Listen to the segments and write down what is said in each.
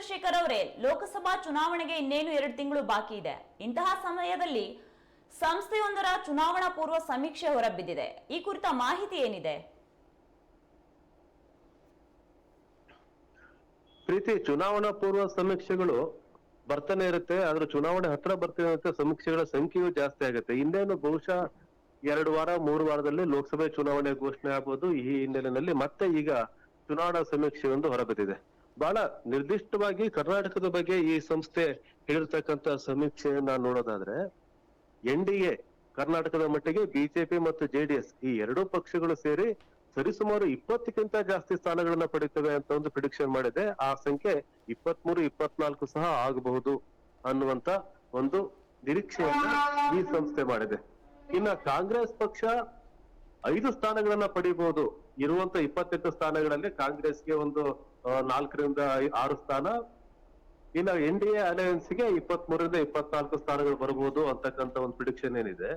ಚಂದ್ರಶೇಖರ್ ಅವರೇ, ಲೋಕಸಭಾ ಚುನಾವಣೆಗೆ ಇನ್ನೇನು ಎರಡು ತಿಂಗಳು ಬಾಕಿ ಇದೆ. ಇಂತಹ ಸಮಯದಲ್ಲಿ ಸಂಸ್ಥೆಯೊಂದರ ಚುನಾವಣಾ ಪೂರ್ವ ಸಮೀಕ್ಷೆ ಹೊರಬಿದ್ದಿದೆ. ಈ ಕುರಿತ ಮಾಹಿತಿ ಏನಿದೆ? ಪ್ರೀತಿ, ಚುನಾವಣಾ ಪೂರ್ವ ಸಮೀಕ್ಷೆಗಳು ಬರ್ತಾನೆ ಇರುತ್ತೆ, ಆದ್ರೆ ಚುನಾವಣೆ ಹತ್ರ ಬರ್ತಾನೆ ಸಮೀಕ್ಷೆಗಳ ಸಂಖ್ಯೆಯೂ ಜಾಸ್ತಿ ಆಗುತ್ತೆ. ಇನ್ನೇನು ಬಹುಶಃ ಎರಡು ವಾರ, ಮೂರು ವಾರದಲ್ಲಿ ಲೋಕಸಭೆ ಚುನಾವಣೆ ಘೋಷಣೆ ಆಗ್ಬೋದು. ಈ ಹಿನ್ನೆಲೆಯಲ್ಲಿ ಮತ್ತೆ ಈಗ ಚುನಾವಣಾ ಸಮೀಕ್ಷೆ ಒಂದು ಹೊರಬಿದ್ದಿದೆ. ಬಹಳ ನಿರ್ದಿಷ್ಟವಾಗಿ ಕರ್ನಾಟಕದ ಬಗ್ಗೆ ಈ ಸಂಸ್ಥೆ ಹೇಳಿರ್ತಕ್ಕಂತ ಸಮೀಕ್ಷೆಯನ್ನ ನೋಡೋದಾದ್ರೆ, ಎನ್ ಡಿ ಎ, ಕರ್ನಾಟಕದ ಮಟ್ಟಿಗೆ ಬಿಜೆಪಿ ಮತ್ತು ಜೆಡಿಎಸ್ ಈ ಎರಡೂ ಪಕ್ಷಗಳು ಸೇರಿ ಸರಿಸುಮಾರು ಇಪ್ಪತ್ತಕ್ಕಿಂತ ಜಾಸ್ತಿ ಸ್ಥಾನಗಳನ್ನ ಪಡಿತವೆ ಅಂತ ಒಂದು ಪ್ರಿಡಿಕ್ಷನ್ ಮಾಡಿದೆ ಆ ಸಂಖ್ಯೆ ಇಪ್ಪತ್ಮೂರು, ಇಪ್ಪತ್ನಾಲ್ಕು ಸಹ ಆಗಬಹುದು ಅನ್ನುವಂತ ಒಂದು ನಿರೀಕ್ಷೆಯನ್ನ ಈ ಸಂಸ್ಥೆ ಮಾಡಿದೆ. ಇನ್ನ ಕಾಂಗ್ರೆಸ್ ಪಕ್ಷ ಐದು ಸ್ಥಾನಗಳನ್ನ ಪಡಿಬಹುದು ಇರುವಂತ ಇಪ್ಪತ್ತೆಂಟು ಸ್ಥಾನಗಳಲ್ಲಿ ಕಾಂಗ್ರೆಸ್ಗೆ ಒಂದು ನಾಲ್ಕರಿಂದ ಆರು ಸ್ಥಾನ. ಇನ್ನ ಎನ್ ಡಿ ಎ ಅಲಯನ್ಸ್ಗೆ ಇಪ್ಪತ್ತ್ ಮೂರರಿಂದ ಇಪ್ಪತ್ನಾಲ್ಕು ಸ್ಥಾನಗಳು ಬರಬಹುದು ಅಂತಕ್ಕಂತ ಒಂದು ಪ್ರಿಡಿಕ್ಷನ್ ಏನಿದೆ.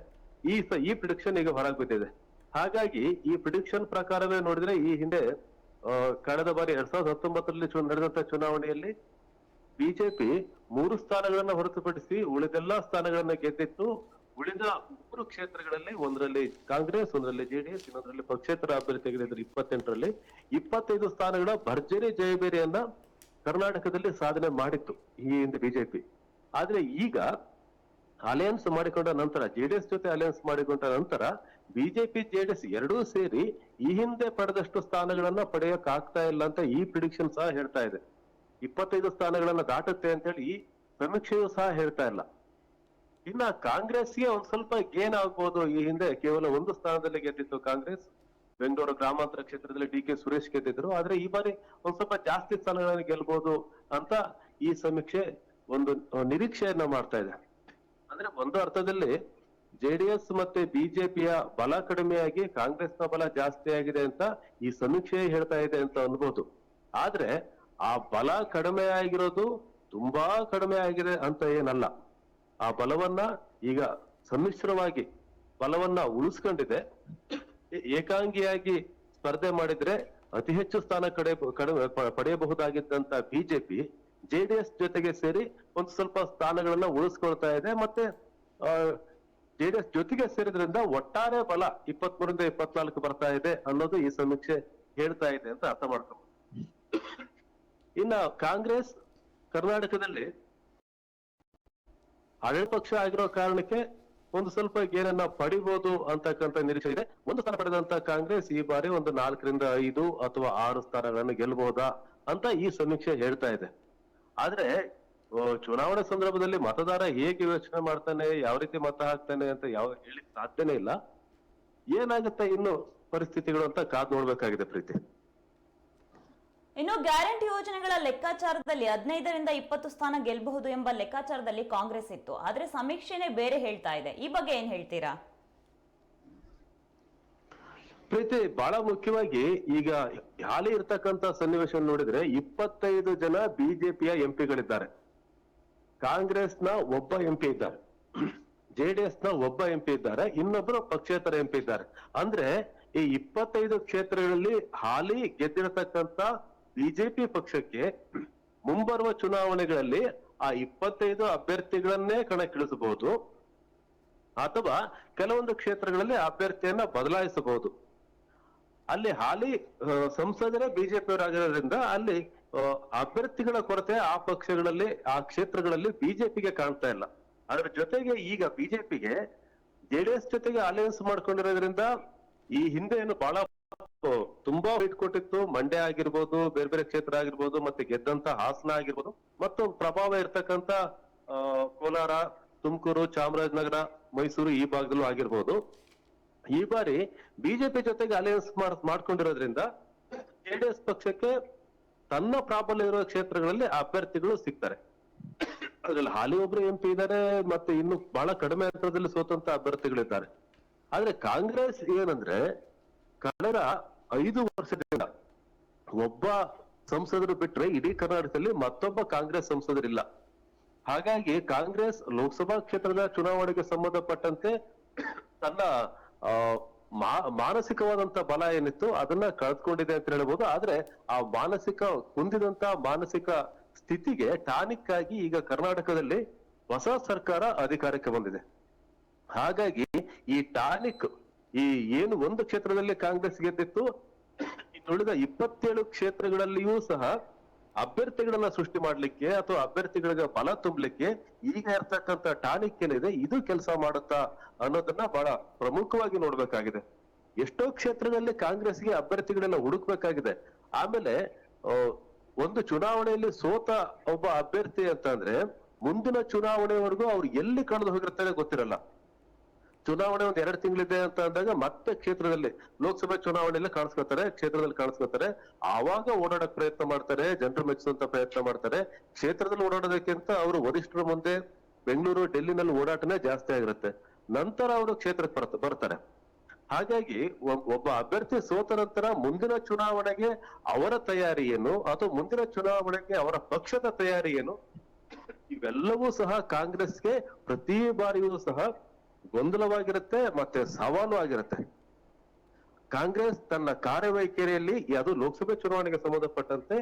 ಈ ಈ ಪ್ರಿಡಿಕ್ಷನ್ ಈಗ ಹೊರಗೆ ಬಿದ್ದಿದೆ. ಹಾಗಾಗಿ ಈ ಪ್ರಿಡಿಕ್ಷನ್ ಪ್ರಕಾರವೇ ನೋಡಿದ್ರೆ ಈ ಹಿಂದೆ ಕಳೆದ ಬಾರಿ ಎರಡ್ ಸಾವಿರದ ಹತ್ತೊಂಬತ್ತರಲ್ಲಿ ನಡೆದಂತ ಚುನಾವಣೆಯಲ್ಲಿ ಬಿಜೆಪಿ ಮೂರು ಸ್ಥಾನಗಳನ್ನ ಹೊರತುಪಡಿಸಿ ಉಳಿದೆಲ್ಲಾ ಸ್ಥಾನಗಳನ್ನ ಗೆದ್ದಿತ್ತು. ಉಳಿದ ಮೂರು ಕ್ಷೇತ್ರಗಳಲ್ಲಿ ಒಂದರಲ್ಲಿ ಕಾಂಗ್ರೆಸ್, ಒಂದರಲ್ಲಿ ಜೆಡಿಎಸ್ ಇನ್ನೊಂದರಲ್ಲಿ ಪಕ್ಷೇತರ ಅಭ್ಯರ್ಥಿ ಗೆದ್ದಿದ್ರು ಇಪ್ಪತ್ತೆಂಟರಲ್ಲಿ ಇಪ್ಪತ್ತೈದು ಸ್ಥಾನಗಳ ಭರ್ಜರಿ ಜಯಬೇರಿಯನ್ನ ಕರ್ನಾಟಕದಲ್ಲಿ ಸಾಧನೆ ಮಾಡಿತ್ತು ಈ ಹಿಂದೆ ಬಿಜೆಪಿ. ಆದ್ರೆ ಈಗ ಅಲಯನ್ಸ್ ಮಾಡಿಕೊಂಡ ನಂತರ ಜೆಡಿಎಸ್ ಜೊತೆ ಅಲಯನ್ಸ್ ಮಾಡಿಕೊಂಡ ನಂತರ ಬಿಜೆಪಿ ಜೆಡಿಎಸ್ ಎರಡೂ ಸೇರಿ ಈ ಹಿಂದೆ ಪಡೆದಷ್ಟು ಸ್ಥಾನಗಳನ್ನ ಪಡೆಯಕ್ ಆಗ್ತಾ ಇಲ್ಲ ಅಂತ ಈ ಪ್ರಿಡಿಕ್ಷನ್ ಸಹ ಹೇಳ್ತಾ ಇದೆ. ಇಪ್ಪತ್ತೈದು ಸ್ಥಾನಗಳನ್ನ ದಾಟುತ್ತೆ ಅಂತ ಹೇಳಿ ಈ ಸಮೀಕ್ಷೆಯು ಸಹ ಹೇಳ್ತಾ ಇಲ್ಲ. ಇನ್ನ ಕಾಂಗ್ರೆಸ್ಗೆ ಒಂದ್ ಸ್ವಲ್ಪ ಗೇನ್ ಆಗ್ಬೋದು. ಈ ಹಿಂದೆ ಕೇವಲ ಒಂದು ಸ್ಥಾನದಲ್ಲಿ ಗೆದ್ದಿತ್ತು ಕಾಂಗ್ರೆಸ್. ಬೆಂಗಳೂರು ಗ್ರಾಮಾಂತರ ಕ್ಷೇತ್ರದಲ್ಲಿ ಡಿ ಕೆ ಸುರೇಶ್ ಗೆದ್ದಿದ್ರು. ಆದ್ರೆ ಈ ಬಾರಿ ಒಂದ್ ಸ್ವಲ್ಪ ಜಾಸ್ತಿ ಸ್ಥಾನಗಳನ್ನು ಗೆಲ್ಬಹುದು ಅಂತ ಈ ಸಮೀಕ್ಷೆ ಒಂದು ನಿರೀಕ್ಷೆಯನ್ನ ಮಾಡ್ತಾ ಇದೆ. ಅಂದ್ರೆ ಒಂದು ಅರ್ಥದಲ್ಲಿ ಜೆಡಿಎಸ್ ಮತ್ತೆ ಬಿಜೆಪಿಯ ಬಲ ಕಡಿಮೆಯಾಗಿ ಕಾಂಗ್ರೆಸ್ನ ಬಲ ಜಾಸ್ತಿ ಆಗಿದೆ ಅಂತ ಈ ಸಮೀಕ್ಷೆ ಹೇಳ್ತಾ ಇದೆ ಅಂತ ಅನ್ಬೋದು. ಆದ್ರೆ ಆ ಬಲ ಕಡಿಮೆ ಆಗಿರೋದು ತುಂಬಾ ಕಡಿಮೆ ಆಗಿದೆ ಅಂತ ಏನಲ್ಲ. ಆ ಬಲವನ್ನ ಈಗ ಸಮ್ಮಿಶ್ರವಾಗಿ ಬಲವನ್ನ ಉಳಿಸ್ಕೊಂಡಿದೆ. ಏಕಾಂಗಿಯಾಗಿ ಸ್ಪರ್ಧೆ ಮಾಡಿದ್ರೆ ಅತಿ ಹೆಚ್ಚು ಸ್ಥಾನ ಕಡೆ ಕಡಿಮೆ ಪಡೆಯಬಹುದಾಗಿದ್ದಂತ ಬಿಜೆಪಿ ಜೆಡಿಎಸ್ ಜೊತೆಗೆ ಸೇರಿ ಒಂದು ಸ್ವಲ್ಪ ಸ್ಥಾನಗಳನ್ನ ಉಳಿಸ್ಕೊಳ್ತಾ ಇದೆ. ಮತ್ತೆ ಜೆಡಿಎಸ್ ಜೊತೆಗೆ ಸೇರಿದ್ರಿಂದ ಒಟ್ಟಾರೆ ಬಲ ಇಪ್ಪತ್ಮೂರಿಂದ ಇಪ್ಪತ್ನಾಲ್ಕು ಬರ್ತಾ ಇದೆ ಅನ್ನೋದು ಈ ಸಮೀಕ್ಷೆ ಹೇಳ್ತಾ ಇದೆ ಅಂತ ಅರ್ಥ ಮಾಡ್ಕೊಬಹುದು ಇನ್ನ ಕಾಂಗ್ರೆಸ್ ಕರ್ನಾಟಕದಲ್ಲಿ ಹಳೆ ಪಕ್ಷ ಆಗಿರೋ ಕಾರಣಕ್ಕೆ ಒಂದು ಸ್ವಲ್ಪ ಏನನ್ನ ಪಡಿಬಹುದು ಅಂತಕ್ಕಂಥ ನಿರೀಕ್ಷೆ ಇದೆ. ಒಂದು ಸ್ಥಾನ ಪಡೆದಂತ ಕಾಂಗ್ರೆಸ್ ಈ ಬಾರಿ ಒಂದು ನಾಲ್ಕರಿಂದ ಐದು ಅಥವಾ ಆರು ಸ್ಥಾನಗಳನ್ನು ಗೆಲ್ಲಬಹುದಾ ಅಂತ ಈ ಸಮೀಕ್ಷೆ ಹೇಳ್ತಾ ಇದೆ. ಆದ್ರೆ ಚುನಾವಣೆ ಸಂದರ್ಭದಲ್ಲಿ ಮತದಾರ ಹೇಗೆ ಯೋಚನೆ ಮಾಡ್ತಾನೆ, ಯಾವ ರೀತಿ ಮತ ಹಾಕ್ತಾನೆ ಅಂತ ಯಾವ ಹೇಳಿ ಸಾಧ್ಯನೇ ಇಲ್ಲ. ಏನಾಗುತ್ತೆ ಇನ್ನು ಪರಿಸ್ಥಿತಿಗಳು ಅಂತ ಕಾದ್ ನೋಡ್ಬೇಕಾಗಿದೆ ಪ್ರೀತಿ. ಇನ್ನು ಗ್ಯಾರಂಟಿ ಯೋಜನೆಗಳ ಲೆಕ್ಕಾಚಾರದಲ್ಲಿ ಹದಿನೈದರಿಂದ ಇಪ್ಪತ್ತು ಸ್ಥಾನ ಗೆಲ್ಲಬಹುದು ಎಂಬ ಲೆಕ್ಕಾಚಾರದಲ್ಲಿ ಕಾಂಗ್ರೆಸ್ ಇತ್ತು. ಆದ್ರೆ ಸಮೀಕ್ಷೆನೇ ಬೇರೆ ಹೇಳ್ತಾ ಇದೆ. ಈ ಬಗ್ಗೆ ಏನ್ ಹೇಳ್ತೀರಾ? ಪ್ರೀತಿ, ಬಹಳ ಮುಖ್ಯವಾಗಿ ಈಗ ಹಾಲಿ ಇರ್ತಕ್ಕಂತ ಸನ್ನಿವೇಶ ನೋಡಿದ್ರೆ ಇಪ್ಪತ್ತೈದು ಜನ ಬಿಜೆಪಿಯ ಎಂಪಿಗಳಿದ್ದಾರೆ. ಕಾಂಗ್ರೆಸ್ನ ಒಬ್ಬ ಎಂಪಿ ಇದ್ದಾರೆ. ಜೆಡಿಎಸ್ನ ಒಬ್ಬ ಎಂಪಿ ಇದ್ದಾರೆ. ಇನ್ನೊಬ್ರು ಪಕ್ಷೇತರ ಎಂಪಿ ಇದ್ದಾರೆ. ಅಂದ್ರೆ ಈ ಇಪ್ಪತ್ತೈದು ಕ್ಷೇತ್ರಗಳಲ್ಲಿ ಹಾಲಿ ಗೆದ್ದಿರತಕ್ಕಂತ ಬಿಜೆಪಿ ಪಕ್ಷಕ್ಕೆ ಮುಂಬರುವ ಚುನಾವಣೆಗಳಲ್ಲಿ ಆ ಇಪ್ಪತ್ತೈದು ಅಭ್ಯರ್ಥಿಗಳನ್ನೇ ಕಣಕ್ಕಿಳಿಸಬಹುದು ಅಥವಾ ಕೆಲವೊಂದು ಕ್ಷೇತ್ರಗಳಲ್ಲಿ ಅಭ್ಯರ್ಥಿಯನ್ನ ಬದಲಾಯಿಸಬಹುದು. ಅಲ್ಲಿ ಹಾಲಿ ಸಂಸದರೇ ಬಿಜೆಪಿ ಬಿಜೆಪಿಯವರಾಗಿರೋದ್ರಿಂದ ಅಲ್ಲಿ ಅಭ್ಯರ್ಥಿಗಳ ಕೊರತೆ ಆ ಪಕ್ಷಗಳಲ್ಲಿ, ಆ ಕ್ಷೇತ್ರಗಳಲ್ಲಿ ಬಿಜೆಪಿಗೆ ಕಾಣ್ತಾ ಇಲ್ಲ. ಅದ್ರ ಜೊತೆಗೆ ಈಗ ಬಿಜೆಪಿಗೆ ಜೆಡಿಎಸ್ ಜೊತೆಗೆ ಅಲಯನ್ಸ್ ಮಾಡ್ಕೊಂಡಿರೋದ್ರಿಂದ ಈ ಹಿಂದೆ ಏನು ಬಹಳ ತುಂಬಾ ವೈಟ್ ಕೊಟ್ಟಿತ್ತು. ಮಂಡ್ಯ ಆಗಿರ್ಬೋದು, ಬೇರೆ ಬೇರೆ ಕ್ಷೇತ್ರ ಆಗಿರ್ಬೋದು, ಮತ್ತೆ ಗೆದ್ದಂತ ಹಾಸನ ಆಗಿರ್ಬೋದು ಮತ್ತು ಪ್ರಭಾವ ಇರ್ತಕ್ಕಂತ ಕೋಲಾರ, ತುಮಕೂರು, ಚಾಮರಾಜನಗರ, ಮೈಸೂರು ಈ ಭಾಗದಲ್ಲೂ ಆಗಿರ್ಬೋದು. ಈ ಬಾರಿ ಬಿಜೆಪಿ ಜೊತೆಗೆ ಅಲಯನ್ಸ್ ಮಾಡ್ಕೊಂಡಿರೋದ್ರಿಂದ ಜೆಡಿಎಸ್ ಪಕ್ಷಕ್ಕೆ ತನ್ನ ಪ್ರಾಬಲ್ಯ ಇರುವ ಕ್ಷೇತ್ರಗಳಲ್ಲಿ ಅಭ್ಯರ್ಥಿಗಳು ಸಿಗ್ತಾರೆ. ಅದ್ರಲ್ಲಿ ಹಾಲಿ ಒಬ್ರು ಎಂಪಿ ಇದ್ದಾರೆ ಮತ್ತೆ ಇನ್ನು ಬಹಳ ಕಡಿಮೆ ಅಂತರದಲ್ಲಿ ಸೋತಂತ ಅಭ್ಯರ್ಥಿಗಳಿದ್ದಾರೆ. ಆದ್ರೆ ಕಾಂಗ್ರೆಸ್ ಏನಂದ್ರೆ ಕಳೆದ ಐದು ವರ್ಷದಿಂದ ಒಬ್ಬ ಸಂಸದರು ಬಿಟ್ರೆ ಇಡೀ ಕರ್ನಾಟಕದಲ್ಲಿ ಮತ್ತೊಬ್ಬ ಕಾಂಗ್ರೆಸ್ ಸಂಸದರಿಲ್ಲ. ಹಾಗಾಗಿ ಕಾಂಗ್ರೆಸ್ ಲೋಕಸಭಾ ಕ್ಷೇತ್ರದ ಚುನಾವಣೆಗೆ ಸಂಬಂಧಪಟ್ಟಂತೆ ತನ್ನ ಮಾನಸಿಕವಾದಂತ ಬಲ ಏನಿತ್ತು ಅದನ್ನ ಕಳೆದುಕೊಂಡಿದೆ ಅಂತ ಹೇಳ್ಬೋದು. ಆದ್ರೆ ಆ ಮಾನಸಿಕ, ಕುಂದಿದಂತ ಮಾನಸಿಕ ಸ್ಥಿತಿಗೆ ಟಾನಿಕ್ ಆಗಿ ಈಗ ಕರ್ನಾಟಕದಲ್ಲಿ ಹೊಸ ಸರ್ಕಾರ ಅಧಿಕಾರಕ್ಕೆ ಬಂದಿದೆ. ಹಾಗಾಗಿ ಈ ಟಾನಿಕ್ ಈ ಏನು ಒಂದು ಕ್ಷೇತ್ರದಲ್ಲಿ ಕಾಂಗ್ರೆಸ್ ಗೆದ್ದಿತ್ತು ಇನ್ನುಳಿದ ಇಪ್ಪತ್ತೇಳು ಕ್ಷೇತ್ರಗಳಲ್ಲಿಯೂ ಸಹ ಅಭ್ಯರ್ಥಿಗಳನ್ನ ಸೃಷ್ಟಿ ಮಾಡ್ಲಿಕ್ಕೆ ಅಥವಾ ಅಭ್ಯರ್ಥಿಗಳಿಗೆ ಫಲ ತುಂಬಲಿಕ್ಕೆ ಈಗ ಇರ್ತಕ್ಕಂಥ ಟಾನಿಕ್ ಏನಿದೆ, ಇದು ಕೆಲಸ ಮಾಡುತ್ತಾ ಅನ್ನೋದನ್ನ ಬಹಳ ಪ್ರಮುಖವಾಗಿ ನೋಡ್ಬೇಕಾಗಿದೆ. ಎಷ್ಟೋ ಕ್ಷೇತ್ರದಲ್ಲಿ ಕಾಂಗ್ರೆಸ್ಗೆ ಅಭ್ಯರ್ಥಿಗಳೆಲ್ಲ ಹುಡುಕ್ಬೇಕಾಗಿದೆ. ಆಮೇಲೆ ಒಂದು ಚುನಾವಣೆಯಲ್ಲಿ ಸೋತ ಒಬ್ಬ ಅಭ್ಯರ್ಥಿ ಅಂತಂದ್ರೆ, ಮುಂದಿನ ಚುನಾವಣೆವರೆಗೂ ಅವ್ರು ಎಲ್ಲಿ ಕಳೆದು ಹೋಗಿರ್ತಾರೆ ಗೊತ್ತಿರಲ್ಲ. ಚುನಾವಣೆ ಒಂದ್ ಎರಡು ತಿಂಗಳಿದೆ ಅಂತ ಅಂದಾಗ ಮತ್ತೆ ಕ್ಷೇತ್ರದಲ್ಲಿ, ಲೋಕಸಭೆ ಚುನಾವಣೆಯಲ್ಲಿ ಕಾಣಿಸ್ಕೊತಾರೆ, ಕ್ಷೇತ್ರದಲ್ಲಿ ಕಾಣಿಸ್ಕೊತಾರೆ. ಆವಾಗ ಓಡಾಡಕ್ ಪ್ರಯತ್ನ ಮಾಡ್ತಾರೆ, ಜನರು ಮೆಚ್ಚುವಂತ ಪ್ರಯತ್ನ ಮಾಡ್ತಾರೆ. ಕ್ಷೇತ್ರದಲ್ಲಿ ಓಡಾಡೋದಕ್ಕಿಂತ ಅವರು ವರಿಷ್ಠರ ಮುಂದೆ ಬೆಂಗಳೂರು, ಡೆಲ್ಲಿನಲ್ಲಿ ಓಡಾಟನೇ ಜಾಸ್ತಿ ಆಗಿರುತ್ತೆ. ನಂತರ ಅವರು ಕ್ಷೇತ್ರಕ್ಕೆ ಬರ್ತ, ಬರ್ತಾರೆ. ಹಾಗಾಗಿ ಒಬ್- ಒಬ್ಬ ಅಭ್ಯರ್ಥಿ ಸೋತ ನಂತರ ಮುಂದಿನ ಚುನಾವಣೆಗೆ ಅವರ ತಯಾರಿ ಏನು, ಅಥವಾ ಮುಂದಿನ ಚುನಾವಣೆಗೆ ಅವರ ಪಕ್ಷದ ತಯಾರಿ ಏನು, ಇವೆಲ್ಲವೂ ಸಹ ಕಾಂಗ್ರೆಸ್ಗೆ ಪ್ರತಿ ಬಾರಿಯೂ ಸಹ ಗೊಂದಲವಾಗಿರುತ್ತೆ ಮತ್ತೆ ಸವಾಲು ಆಗಿರುತ್ತೆ. ಕಾಂಗ್ರೆಸ್ ತನ್ನ ಕಾರ್ಯವೈಖರಿಯಲ್ಲಿ ಅದು ಲೋಕಸಭೆ ಚುನಾವಣೆಗೆ ಸಂಬಂಧಪಟ್ಟಂತೆ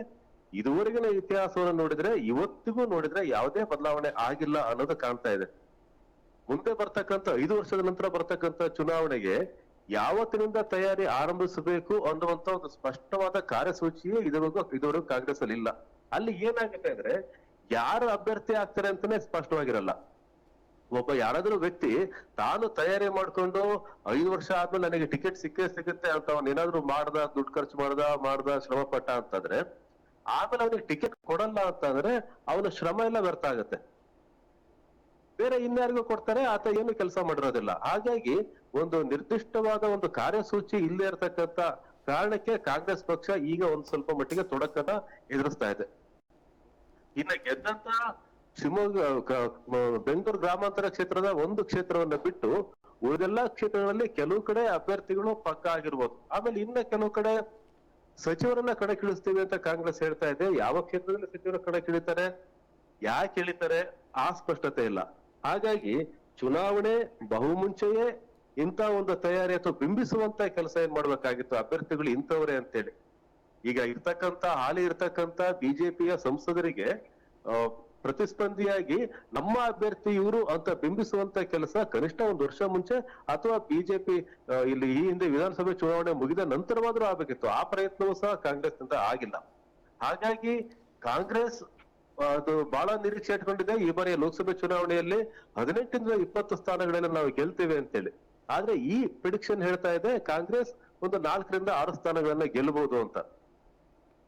ಇದುವರೆಗಿನ ಇತಿಹಾಸವನ್ನು ನೋಡಿದ್ರೆ, ಇವತ್ತಿಗೂ ನೋಡಿದ್ರೆ ಯಾವುದೇ ಬದಲಾವಣೆ ಆಗಿಲ್ಲ ಅನ್ನೋದು ಕಾಣ್ತಾ ಇದೆ. ಮುಂದೆ ಬರ್ತಕ್ಕಂಥ ಐದು ವರ್ಷದ ನಂತರ ಬರ್ತಕ್ಕಂಥ ಚುನಾವಣೆಗೆ ಯಾವತ್ತಿನಿಂದ ತಯಾರಿ ಆರಂಭಿಸಬೇಕು ಅನ್ನುವಂತ ಒಂದು ಸ್ಪಷ್ಟವಾದ ಕಾರ್ಯಸೂಚಿಯೇ ಇದುವರೆಗೂ ಇದುವರೆಗೂ ಕಾಂಗ್ರೆಸ್ ಅಲ್ಲಿ ಇಲ್ಲ ಅಲ್ಲಿ ಏನಾಗುತ್ತೆ ಅಂದ್ರೆ, ಯಾರು ಅಭ್ಯರ್ಥಿ ಆಗ್ತಾರೆ ಅಂತಾನೆ ಸ್ಪಷ್ಟವಾಗಿರಲ್ಲ. ಒಬ್ಬ ಯಾರಾದ್ರೂ ವ್ಯಕ್ತಿ ತಾನು ತಯಾರಿ ಮಾಡ್ಕೊಂಡು ಐದು ವರ್ಷ ಆದ್ಮೇಲೆ ನನಗೆ ಟಿಕೆಟ್ ಸಿಕ್ಕೇ ಸಿಗುತ್ತೆ ಅಂತ ಅವ್ನು ಏನಾದ್ರು ಮಾಡ್ದ, ದುಡ್ಡು ಖರ್ಚು ಮಾಡ್ದ ಮಾಡ್ದ ಶ್ರಮ ಪಟ್ಟ ಅಂತಂದ್ರೆ, ಆಮೇಲೆ ಅವನಿಗೆ ಟಿಕೆಟ್ ಕೊಡಲ್ಲ ಅಂತಂದ್ರೆ ಅವನ ಶ್ರಮ ಎಲ್ಲ ವ್ಯರ್ಥ ಆಗತ್ತೆ. ಬೇರೆ ಇನ್ಯಾರಿಗೂ ಕೊಡ್ತಾರೆ, ಆತ ಏನು ಕೆಲಸ ಮಾಡಿರೋದಿಲ್ಲ. ಹಾಗಾಗಿ ಒಂದು ನಿರ್ದಿಷ್ಟವಾದ ಒಂದು ಕಾರ್ಯಸೂಚಿ ಇಲ್ಲೇ ಇರತಕ್ಕಂತ ಕಾರಣಕ್ಕೆ ಕಾಂಗ್ರೆಸ್ ಪಕ್ಷ ಈಗ ಒಂದ್ ಸ್ವಲ್ಪ ಮಟ್ಟಿಗೆ ತೊಡಕನ್ನ ಎದುರಿಸ್ತಾ ಇದೆ. ಇನ್ನ ಗೆದ್ದಂತ ಶಿವಮೊಗ್ಗ ಬೆಂಗಳೂರು ಗ್ರಾಮಾಂತರ ಕ್ಷೇತ್ರದ ಒಂದು ಕ್ಷೇತ್ರವನ್ನ ಬಿಟ್ಟು ಉಳಿದೆಲ್ಲಾ ಕ್ಷೇತ್ರಗಳಲ್ಲಿ ಕೆಲವು ಕಡೆ ಅಭ್ಯರ್ಥಿಗಳು ಪಕ್ಕ ಆಗಿರ್ಬೋದು. ಆಮೇಲೆ ಇನ್ನ ಕೆಲವು ಕಡೆ ಸಚಿವರನ್ನ ಕಣಕ್ಕಿಳಿಸ್ತೀವಿ ಅಂತ ಕಾಂಗ್ರೆಸ್ ಹೇಳ್ತಾ ಇದೆ. ಯಾವ ಕ್ಷೇತ್ರದಲ್ಲಿ ಸಚಿವರ ಕಣಕ್ಕಿಳಿತಾರೆ? ಯಾಕೆ ಇಳಿತಾರೆ ಆ ಸ್ಪಷ್ಟತೆ ಇಲ್ಲ. ಹಾಗಾಗಿ ಚುನಾವಣೆ ಬಹುಮುಂಚೆಯೇ ಇಂಥ ಒಂದು ತಯಾರಿ ಅಥವಾ ಬಿಂಬಿಸುವಂತ ಕೆಲಸ ಏನ್ ಮಾಡ್ಬೇಕಾಗಿತ್ತು? ಅಭ್ಯರ್ಥಿಗಳು ಇಂಥವ್ರೆ ಅಂತೇಳಿ. ಈಗ ಇರ್ತಕ್ಕಂತ ಹಾಲಿ ಇರ್ತಕ್ಕಂತ ಬಿಜೆಪಿಯ ಸಂಸದರಿಗೆ ಪ್ರತಿಸ್ಪಂದಿಯಾಗಿ ನಮ್ಮ ಅಭ್ಯರ್ಥಿ ಇವರು ಅಂತ ಬಿಂಬಿಸುವಂತ ಕೆಲಸ ಕನಿಷ್ಠ ಒಂದು ವರ್ಷ ಮುಂಚೆ ಅಥವಾ ಬಿಜೆಪಿ ಇಲ್ಲಿ ಈ ಹಿಂದೆ ವಿಧಾನಸಭೆ ಚುನಾವಣೆ ಮುಗಿದ ನಂತರವಾದ್ರೂ ಆಗಬೇಕಿತ್ತು. ಆ ಪ್ರಯತ್ನವೂ ಸಹ ಕಾಂಗ್ರೆಸ್ನಿಂದ ಆಗಿಲ್ಲ. ಹಾಗಾಗಿ ಕಾಂಗ್ರೆಸ್ ಅದು ಬಹಳ ನಿರೀಕ್ಷೆ ಇಟ್ಕೊಂಡಿದೆ. ಈ ಬಾರಿಯ ಲೋಕಸಭೆ ಚುನಾವಣೆಯಲ್ಲಿ ಹದಿನೆಂಟರಿಂದ ಇಪ್ಪತ್ತು ಸ್ಥಾನಗಳಲ್ಲಿ ನಾವು ಗೆಲ್ತೇವೆ ಅಂತೇಳಿ. ಆದ್ರೆ ಈ ಪ್ರಿಡಿಕ್ಷನ್ ಹೇಳ್ತಾ ಇದೆ ಕಾಂಗ್ರೆಸ್ ಒಂದು ನಾಲ್ಕರಿಂದ ಆರು ಸ್ಥಾನಗಳನ್ನ ಗೆಲ್ಲಬಹುದು ಅಂತ.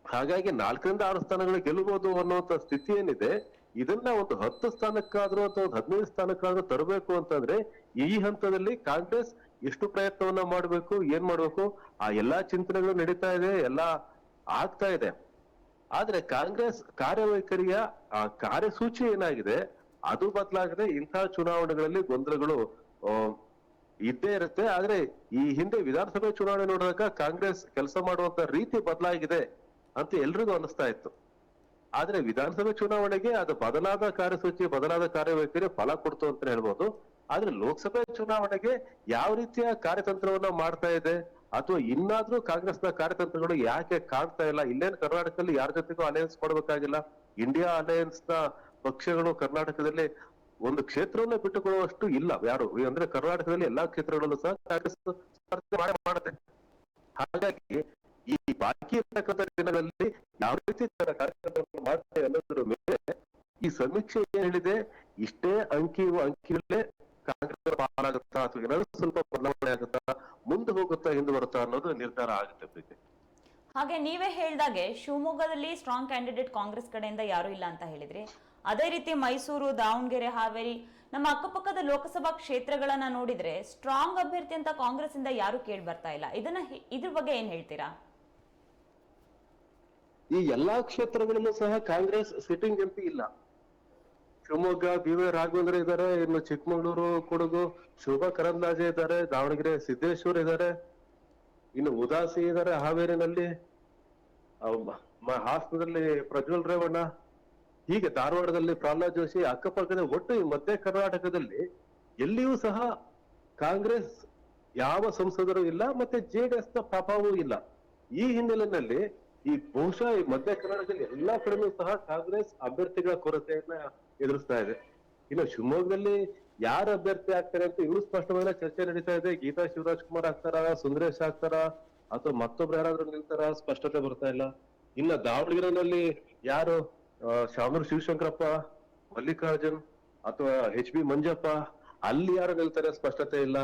ಹಾಗಾಗಿ ನಾಲ್ಕರಿಂದ ಆರು ಸ್ಥಾನಗಳು ಗೆಲ್ಲಬಹುದು ಅನ್ನುವಂತ ಸ್ಥಿತಿ ಏನಿದೆ ಇದನ್ನ ಒಂದು ಹತ್ತು ಸ್ಥಾನಕ್ಕಾದ್ರೂ ಅಥವಾ ಒಂದು ಹದಿನೈದು ಸ್ಥಾನಕ್ಕಾದ್ರೂ ತರಬೇಕು ಅಂತಂದ್ರೆ ಈ ಹಂತದಲ್ಲಿ ಕಾಂಗ್ರೆಸ್ ಎಷ್ಟು ಪ್ರಯತ್ನವನ್ನ ಮಾಡಬೇಕು, ಏನ್ ಮಾಡ್ಬೇಕು, ಆ ಎಲ್ಲಾ ಚಿಂತನೆಗಳು ನಡೀತಾ ಇದೆ, ಎಲ್ಲಾ ಆಗ್ತಾ ಇದೆ. ಆದ್ರೆ ಕಾಂಗ್ರೆಸ್ ಕಾರ್ಯವೈಖರಿಯ, ಆ ಕಾರ್ಯಸೂಚಿ ಏನಾಗಿದೆ, ಅದು ಬದಲಾಗದೆ ಇಂತಹ ಚುನಾವಣೆಗಳಲ್ಲಿ ಗೊಂದಲಗಳು ಇದ್ದೇ ಇರುತ್ತೆ. ಆದ್ರೆ ಈ ಹಿಂದೆ ವಿಧಾನಸಭೆ ಚುನಾವಣೆ ನೋಡಿದಾಗ ಕಾಂಗ್ರೆಸ್ ಕೆಲಸ ಮಾಡುವಂತ ರೀತಿ ಬದಲಾಗಿದೆ ಅಂತ ಎಲ್ರಿಗೂ ಅನಿಸ್ತಾ ಇತ್ತು. ಆದ್ರೆ ವಿಧಾನಸಭೆ ಚುನಾವಣೆಗೆ ಅದು ಬದಲಾದ ಕಾರ್ಯಸೂಚಿ, ಬದಲಾದ ಕಾರ್ಯವೈಖರಿ ಫಲ ಕೊಡ್ತು ಅಂತ ಹೇಳ್ಬೋದು. ಆದ್ರೆ ಲೋಕಸಭೆ ಚುನಾವಣೆಗೆ ಯಾವ ರೀತಿಯ ಕಾರ್ಯತಂತ್ರವನ್ನ ಮಾಡ್ತಾ ಇದೆ? ಅಥವಾ ಇನ್ನಾದ್ರೂ ಕಾಂಗ್ರೆಸ್ನ ಕಾರ್ಯತಂತ್ರಗಳು ಯಾಕೆ ಕಾಣ್ತಾ ಇಲ್ಲ? ಇಲ್ಲೇನು ಕರ್ನಾಟಕದಲ್ಲಿ ಯಾರ ಜೊತೆಗೂ ಅಲಯನ್ಸ್ ಮಾಡಬೇಕಾಗಿಲ್ಲ ಇಂಡಿಯಾ ಅಲಯನ್ಸ್ನ ಪಕ್ಷಗಳು ಕರ್ನಾಟಕದಲ್ಲಿ ಒಂದು ಕ್ಷೇತ್ರವನ್ನ ಬಿಟ್ಟುಕೊಳ್ಳುವಷ್ಟು ಇಲ್ಲ. ಯಾರು? ಅಂದ್ರೆ ಕರ್ನಾಟಕದಲ್ಲಿ ಎಲ್ಲಾ ಕ್ಷೇತ್ರಗಳಲ್ಲೂ ಸಹ ಕಾಂಗ್ರೆಸ್ ಮಾಡುತ್ತೆ. ಹಾಗಾಗಿ ಈ ಬಾಕಿ ಇರ್ತಕ್ಕಂಥ ದಿನಗಳಲ್ಲಿ ಯಾವ ರೀತಿ ಕಾರ್ಯಕ್ರಮವನ್ನು ಮಾಡ್ತಾರೆ ಅನ್ನೋದ್ರ ಮೇಲೆ ಈ ಸಮೀಕ್ಷೆ ಏನ್ ಹೇಳಿದೆ? ಇಷ್ಟೇ ಅಂಕಿ ಅಂಕಿಗಳೇ ಕಾಂಗ್ರೆಸ್ ಪಾಲಾಗುತ್ತಾ ಅಥವಾ ಏನಾದ್ರು ಸ್ವಲ್ಪ ಬದಲಾವಣೆ ಆಗುತ್ತಾ ಮುಂದೆ ಹೋಗುತ್ತಾ ಹಿಂದೆ ಬರುತ್ತಾ ಅನ್ನೋದು ನಿರ್ಧಾರ ಆಗುತ್ತೆ ಪ್ರೀತಿ. ಹಾಗೆ ನೀವೇ ಹೇಳ್ದಾಗೆ ಶಿವಮೊಗ್ಗದಲ್ಲಿ ಸ್ಟ್ರಾಂಗ್ ಕ್ಯಾಂಡಿಡೇಟ್ ಕಾಂಗ್ರೆಸ್ ಕಡೆಯಿಂದ ಯಾರು ಇಲ್ಲ ಅಂತ ಹೇಳಿದ್ರಿ. ಅದೇ ರೀತಿ ಮೈಸೂರು, ದಾವಣಗೆರೆ, ಹಾವೇರಿ, ನಮ್ಮ ಅಕ್ಕಪಕ್ಕದ ಲೋಕಸಭಾ ಕ್ಷೇತ್ರಗಳನ್ನ ನೋಡಿದ್ರೆ ಸ್ಟ್ರಾಂಗ್ ಅಭ್ಯರ್ಥಿ ಅಂತ ಕಾಂಗ್ರೆಸ್ ಇಂದ ಯಾರು ಕೇಳಿ ಬರ್ತಾ ಇಲ್ಲ. ಇದನ್ನ ಇದ್ರ ಬಗ್ಗೆ ಏನ್ ಹೇಳ್ತೀರಾ? ಈ ಎಲ್ಲಾ ಕ್ಷೇತ್ರಗಳಲ್ಲೂ ಸಹ ಕಾಂಗ್ರೆಸ್ ಸಿಟ್ಟಿಂಗ್ ಎಂ ಇಲ್ಲ. ಶಿವಮೊಗ್ಗ, ಬಿ ವೈ ರಾಘವೇಂದ್ರ ಇದ್ದಾರೆ ಇನ್ನು ಚಿಕ್ಕಮಗಳೂರು, ಕೊಡಗು, ಶೋಭಾ ಕರಂದ್ಲಾಜೆ ಇದ್ದಾರೆ ದಾವಣಗೆರೆ ಸಿದ್ದೇಶ್ವರ್ ಇದ್ದಾರೆ ಇನ್ನು ಉದಾಸಿ ಇದ್ದಾರೆ ಹಾವೇರಿನಲ್ಲಿ. ಹಾಸನದಲ್ಲಿ ಪ್ರಜ್ವಲ್ ರೇವಣ್ಣ, ಹೀಗೆ ಧಾರವಾಡದಲ್ಲಿ ಪ್ರಹ್ಲಾದ್ ಜೋಶಿ ಅಕ್ಕಪಕ್ಕದ ಒಟ್ಟು ಈ ಮಧ್ಯ ಕರ್ನಾಟಕದಲ್ಲಿ ಎಲ್ಲಿಯೂ ಸಹ ಕಾಂಗ್ರೆಸ್ ಯಾವ ಸಂಸದರು ಇಲ್ಲ, ಮತ್ತೆ ಜೆಡಿಎಸ್ನ ಪ್ರಭಾವವೂ ಇಲ್ಲ. ಈ ಹಿನ್ನೆಲೆಯಲ್ಲಿ ಈ ಬಹುಶಃ ಈ ಮಧ್ಯ ಕರ್ನಾಟಕದಲ್ಲಿ ಎಲ್ಲಾ ಕಡೆನೂ ಸಹ ಕಾಂಗ್ರೆಸ್ ಅಭ್ಯರ್ಥಿಗಳ ಕೊರತೆಯನ್ನ ಎದುರಿಸ್ತಾ ಇದೆ. ಇನ್ನು ಶಿವಮೊಗ್ಗದಲ್ಲಿ ಯಾರು ಅಭ್ಯರ್ಥಿ ಆಗ್ತಾರೆ ಅಂತ ಇವರು ಸ್ಪಷ್ಟವಾದ ಚರ್ಚೆ ನಡೀತಾ ಇದೆ. ಗೀತಾ ಶಿವರಾಜ್ ಕುಮಾರ್ ಆಗ್ತಾರ, ಸುಂದರೇಶ್ ಆಗ್ತಾರ, ಅಥವಾ ಮತ್ತೊಬ್ರು ಯಾರಾದ್ರೂ ನಿಲ್ತಾರ ಸ್ಪಷ್ಟತೆ ಬರ್ತಾ ಇಲ್ಲ. ಇನ್ನ ದಾವಣಗೆರೆನಲ್ಲಿ ಯಾರು ಶಾಮೂರ್ ಶಿವಶಂಕರಪ್ಪ, ಮಲ್ಲಿಕಾರ್ಜುನ್ ಅಥವಾ ಎಚ್ ಬಿ ಮಂಜಪ್ಪ, ಅಲ್ಲಿ ಯಾರು ನಿಲ್ತಾರೆ ಸ್ಪಷ್ಟತೆ ಇಲ್ಲ.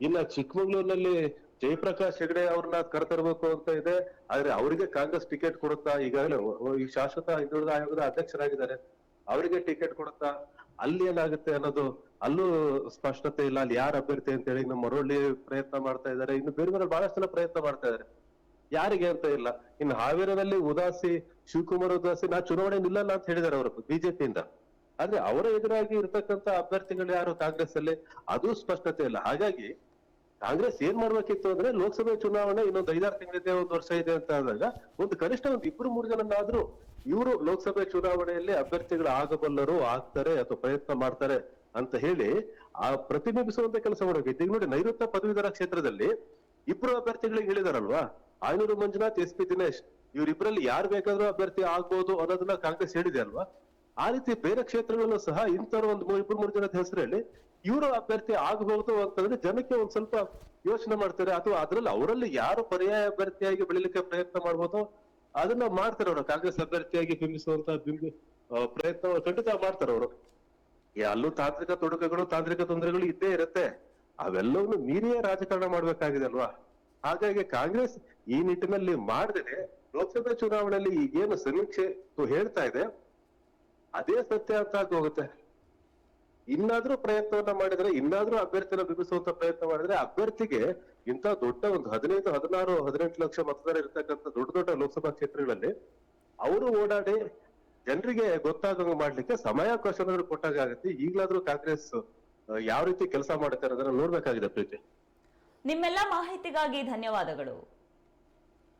ಇನ್ನ ಚಿಕ್ಕಮಗಳೂರಿನಲ್ಲಿ ಜಯಪ್ರಕಾಶ್ ಹೆಗಡೆ ಅವ್ರನ್ನ ಕರೆತರಬೇಕು ಅಂತ ಇದೆ. ಆದ್ರೆ ಅವರಿಗೆ ಕಾಂಗ್ರೆಸ್ ಟಿಕೆಟ್ ಕೊಡುತ್ತಾ ಈಗಾಗಲೇ ಈ ಶಾಶ್ವತ ಹಿಂದುಳಿದ ಆಯೋಗದ ಅಧ್ಯಕ್ಷರಾಗಿದ್ದಾರೆ. ಅವರಿಗೆ ಟಿಕೆಟ್ ಕೊಡುತ್ತಾ ಅಲ್ಲಿ ಏನಾಗುತ್ತೆ ಅನ್ನೋದು ಅಲ್ಲೂ ಸ್ಪಷ್ಟತೆ ಇಲ್ಲ. ಅಲ್ಲಿ ಯಾರು ಅಭ್ಯರ್ಥಿ ಅಂತ ಹೇಳಿ ನಮ್ಮ ಮರಳಿ ಪ್ರಯತ್ನ ಮಾಡ್ತಾ ಇದ್ದಾರೆ. ಇನ್ನು ಬೇರೆ ಬೇರೆ ಬಹಳಷ್ಟು ಜನ ಪ್ರಯತ್ನ ಮಾಡ್ತಾ ಇದ್ದಾರೆ. ಯಾರಿಗೆ ಅಂತ ಇಲ್ಲ. ಇನ್ನು ಹಾವೇರದಲ್ಲಿ ಉದಾಸಿ, ಶಿವಕುಮಾರ್ ಉದಾಸಿ, ನಾ ಚುನಾವಣೆ ನಿಲ್ಲಲ್ಲ ಅಂತ ಹೇಳಿದ್ದಾರೆ ಅವರು ಬಿಜೆಪಿಯಿಂದ. ಆದ್ರೆ ಅವರ ಎದುರಾಗಿ ಇರ್ತಕ್ಕಂತ ಅಭ್ಯರ್ಥಿಗಳು ಯಾರು ಕಾಂಗ್ರೆಸ್ ಅಲ್ಲಿ ಅದು ಸ್ಪಷ್ಟತೆ ಇಲ್ಲ. ಹಾಗಾಗಿ ಕಾಂಗ್ರೆಸ್ ಏನ್ ಮಾಡ್ಬೇಕಿತ್ತು ಅಂದ್ರೆ ಲೋಕಸಭೆ ಚುನಾವಣೆ ಇನ್ನೊಂದು ಐದಾರು ತಿಂಗಳಿದೆ ಒಂದು ವರ್ಷ ಇದೆ ಅಂತ ಆದಾಗ ಒಂದು ಕನಿಷ್ಠ ಒಂದು ಇಬ್ರು ಮೂರು ಜನನಾದ್ರೂ ಇವರು ಲೋಕಸಭೆ ಚುನಾವಣೆಯಲ್ಲಿ ಅಭ್ಯರ್ಥಿಗಳು ಆಗಬಲ್ಲರು, ಆಗ್ತಾರೆ ಅಥವಾ ಪ್ರಯತ್ನ ಮಾಡ್ತಾರೆ ಅಂತ ಹೇಳಿ ಆ ಪ್ರತಿನಿಧಿಸುವಂತ ಕೆಲಸ ಮಾಡಬೇಕಿತ್ತು ಈಗ ನೋಡಿ ನೈಋತ್ಯ ಪದವೀಧರ ಕ್ಷೇತ್ರದಲ್ಲಿ ಇಬ್ರು ಅಭ್ಯರ್ಥಿಗಳಿಗೆ ಹೇಳಿದಾರಲ್ವಾ? ಆಯನೂರು ಮಂಜುನಾಥ್, ಎಸ್ ಪಿ ದಿನೇಶ್ ಇವರಿಬ್ಬರಲ್ಲಿ ಯಾರು ಬೇಕಾದ್ರೂ ಅಭ್ಯರ್ಥಿ ಆಗ್ಬೋದು ಅನ್ನೋದನ್ನ ಕಾಂಗ್ರೆಸ್ ಹೇಳಿದೆ ಅಲ್ವಾ? ಆ ರೀತಿ ಬೇರೆ ಕ್ಷೇತ್ರಗಳಲ್ಲೂ ಸಹ ಇಂಥವ್ರು ಒಂದು ಇಬ್ಬರು ಮೂರು ಜನದ ಹೆಸರಲ್ಲಿ ಇವರು ಅಭ್ಯರ್ಥಿ ಆಗಬಹುದು ಅಂತಂದ್ರೆ ಜನಕ್ಕೆ ಒಂದ್ ಸ್ವಲ್ಪ ಯೋಚನೆ ಮಾಡ್ತಾರೆ. ಅಥವಾ ಅದ್ರಲ್ಲಿ ಅವರಲ್ಲಿ ಯಾರು ಪರ್ಯಾಯ ಅಭ್ಯರ್ಥಿಯಾಗಿ ಬೆಳಿಲಿಕ್ಕೆ ಪ್ರಯತ್ನ ಮಾಡ್ಬೋದು? ಅದನ್ನ ಮಾಡ್ತಾರೆ ಅವರು. ಕಾಂಗ್ರೆಸ್ ಅಭ್ಯರ್ಥಿಯಾಗಿ ಬಿಂಬಿಸುವಂತ ಬಿಂಬಿ ಪ್ರಯತ್ನ ಖಂಡಿತ ಮಾಡ್ತಾರೆ ಅವರು. ಅಲ್ಲೂ ತಾಂತ್ರಿಕ ತೊಡಕುಗಳು, ತಾಂತ್ರಿಕ ತೊಂದರೆಗಳು ಇದ್ದೇ ಇರುತ್ತೆ. ಅವೆಲ್ಲವನ್ನು ಮೀರಿಯೇ ರಾಜಕಾರಣ ಮಾಡ್ಬೇಕಾಗಿದೆ ಅಲ್ವಾ? ಹಾಗಾಗಿ ಕಾಂಗ್ರೆಸ್ ಈ ನಿಟ್ಟಿನಲ್ಲಿ ಮಾಡಿದ್ರೆ ಲೋಕಸಭೆ ಚುನಾವಣೆಯಲ್ಲಿ ಈಗೇನು ಸಮೀಕ್ಷೆ ಹೇಳ್ತಾ ಇದೆ, ಅದೇ ಸತ್ಯ ಅಂತ ಆಗೋಗುತ್ತೆ. ಇನ್ನಾದ್ರೂ ಪ್ರಯತ್ನವನ್ನ ಮಾಡಿದ್ರೆ, ಇನ್ನಾದ್ರೂ ಅಭ್ಯರ್ಥಿನ ಬಿಂಬಿಸುವಂತ ಪ್ರಯತ್ನ ಮಾಡಿದ್ರೆ ಅಭ್ಯರ್ಥಿಗೆ ಇಂತ ದೊಡ್ಡ ಒಂದು ಹದಿನೈದು, ಹದಿನಾರು, ಹದಿನೆಂಟು ಲಕ್ಷ ಮತದಾರ ಇರ್ತಕ್ಕಂಥ ದೊಡ್ಡ ದೊಡ್ಡ ಲೋಕಸಭಾ ಕ್ಷೇತ್ರಗಳಲ್ಲಿ ಅವರು ಓಡಾಡಿ ಜನರಿಗೆ ಗೊತ್ತಾಗಂಗ್ ಮಾಡ್ಲಿಕ್ಕೆ ಸಮಯಾವಕಾಶನಾದ್ರೂ ಕೊಟ್ಟಾಗ ಆಗುತ್ತೆ. ಈಗಲಾದ್ರೂ ಕಾಂಗ್ರೆಸ್ ಯಾವ ರೀತಿ ಕೆಲಸ ಮಾಡುತ್ತೆ ಅದನ್ನ ನೋಡ್ಬೇಕಾಗಿದೆ ಪ್ರೀತಿ. ನಿಮ್ಮೆಲ್ಲ ಮಾಹಿತಿಗಾಗಿ ಧನ್ಯವಾದಗಳು.